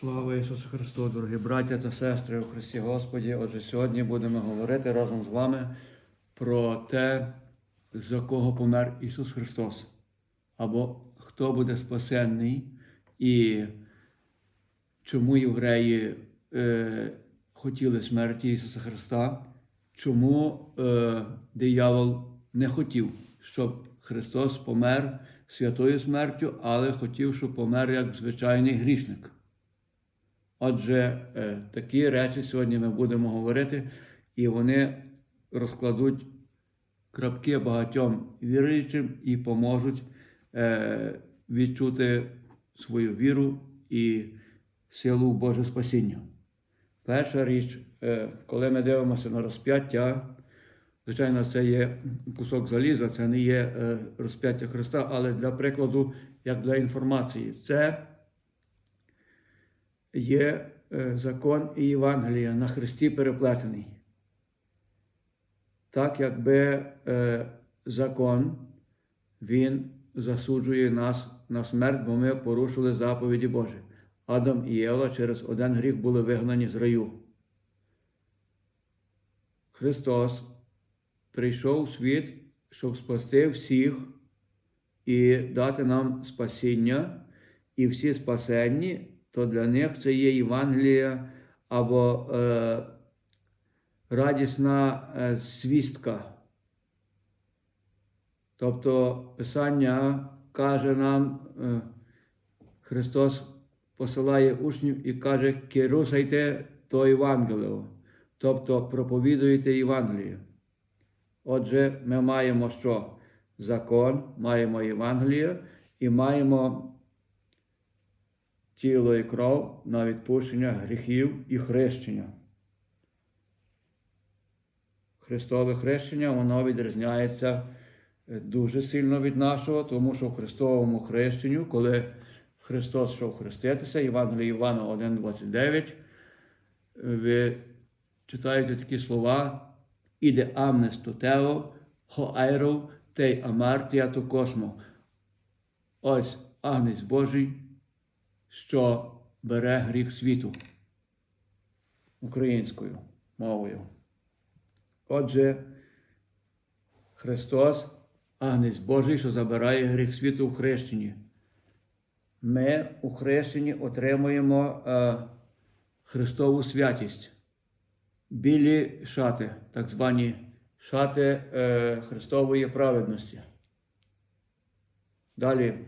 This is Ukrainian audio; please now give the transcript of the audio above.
Слава Ісусу Христу, дорогі браття та сестри у Христі Господі. Отже, сьогодні будемо говорити разом з вами про те, за кого помер Ісус Христос, або хто буде спасенний і чому євреї е, хотіли смерті Ісуса Христа, чому е, диявол не хотів, щоб Христос помер святою смертю, але хотів, щоб помер як звичайний грішник. Отже, е, такі речі сьогодні ми будемо говорити, і вони розкладуть крапки багатьом віруючим і поможуть е, відчути свою віру і силу Боже спасіння. Перша річ, е, коли ми дивимося на розп'яття, звичайно, це є кусок заліза, це не є розп'яття Христа, але для прикладу, як для інформації, це є е, закон і Євангелія на Христі переплетений. Так, якби е, закон він засуджує нас на смерть, бо ми порушили заповіді Божі. Адам і Єва через один гріх були вигнані з раю. Христос прийшов у світ, щоб спасти всіх і дати нам спасіння, і всі спасенні, то для них це є Євангелія або е, радісна е, звістка. Тобто Писання каже нам, е, Христос посилає учнів і каже, керусайте то Євангеліо, тобто проповідуйте Євангеліє. Отже, ми маємо що? Закон, маємо Євангеліє і маємо тіло і кров на відпущення гріхів і хрещення. Христове хрещення воно відрізняється е, дуже сильно від нашого, тому що в Христовому хрещенню, коли Христос йшов хреститися, Євангелія Івана 1,29, ви читаєте такі слова іде амнес тотео, хоайров тей амартія то космо. Ось агнець Божий, що бере гріх світу українською мовою. Отже, Христос, агнець Божий, що забирає гріх світу у хрещенні. Ми у хрещенні отримуємо е, Христову святість білі шати, так звані шати е, Христової праведності. Далі